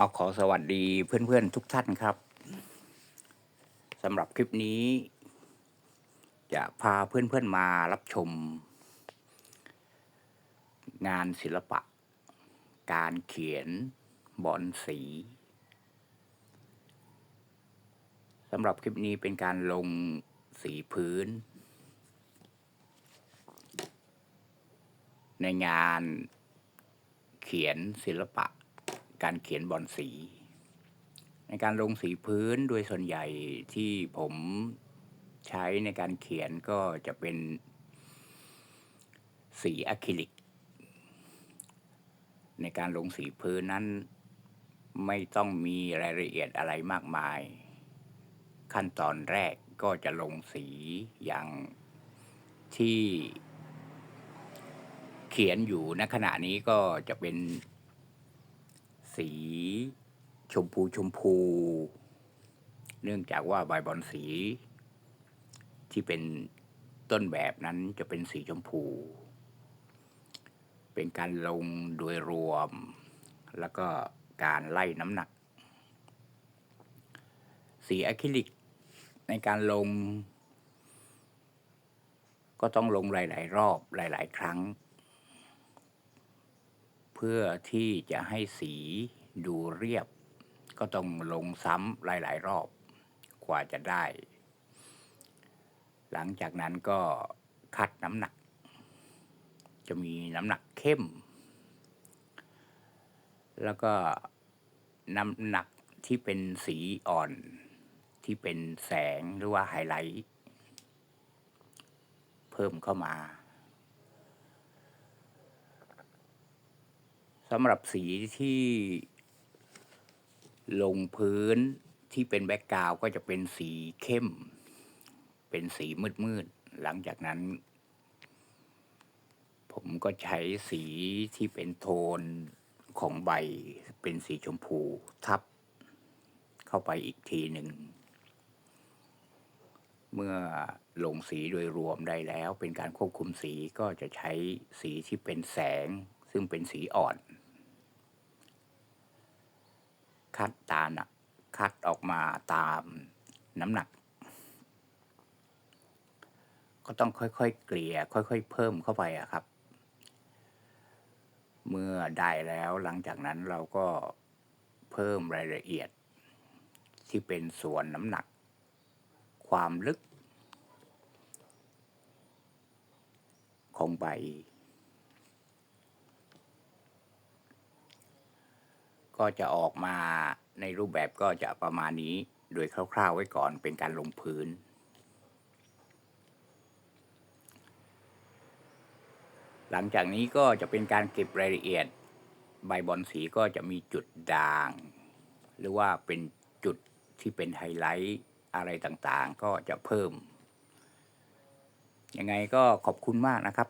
เอาขอสวัสดีเพื่อนๆทุกท่านครับสำหรับคลิปนี้ จะพาเพื่อนๆมารับชม งานศิลปะ การเขียนบอนสีสำหรับคลิปนี้เป็นการลงสีพื้น ในงานเขียนศิลปะ การเขียนบอนสี ในการลงสีพื้นโดยส่วนใหญ่ที่ผมใช้ในการเขียนก็จะเป็นสีอะคริลิก ในการลงสีพื้นนั้น ไม่ต้องมีรายละเอียดอะไรมากมาย ขั้นตอนแรกก็จะลงสีอย่างที่เขียนอยู่ณขณะนี้ก็จะเป็น สี ชมพูชมพู เนื่องจากว่าใบบอนสี ที่เป็นต้นแบบนั้นจะเป็นสีชมพู เป็นการลงโดยรวม แล้วก็การไล่น้ำหนัก สีอะคริลิกในการลง ก็ต้องลงหลาย ๆ รอบหลาย ๆ ครั้ง พื่อที่จะให้สีดูเรียบ ก็ต้องลงซ้ำหลาย ๆ รอบกว่าจะได้ หลังจากนั้นก็คัดน้ำหนัก จะมีน้ำหนักเข้ม แล้วก็น้ำหนักที่เป็นสีอ่อนที่เป็นแสงหรือว่าไฮไลท์ เพิ่มเข้ามา สำหรับสีที่ลงพื้นที่เป็นแบ็กกราวก็จะเป็นสีเข้ม เป็นสีมืดๆ หลังจากนั้น ผมก็ใช้สีที่เป็นโทนของใบเป็นสีชมพูทับ เข้าไปอีกทีหนึ่ง เมื่อลงสีโดยรวมได้แล้ว เป็นการควบคุมสีก็จะใช้สีที่เป็นแสงซึ่งเป็นสีอ่อน คัดตานักคัดออกมาตามน้ำหนัก ก็ต้องค่อยๆเกลี่ยค่อยๆเพิ่มเข้าไปอะครับ เมื่อได้แล้วหลังจากนั้นเราก็เพิ่มรายละเอียด ที่เป็นส่วนน้ำหนัก ความลึกของใบ ก็จะออกมาในรูปแบบก็จะประมาณนี้ โดยคร่าวๆไว้ก่อนเป็นการลงพื้น หลังจากนี้ก็จะเป็นการเก็บรายละเอียด ใบบอนสีก็จะมีจุดด่าง หรือว่าเป็นจุดที่เป็นไฮไลท์อะไรต่างๆ ก็จะเพิ่ม ยังไงก็ขอบคุณมากนะครับ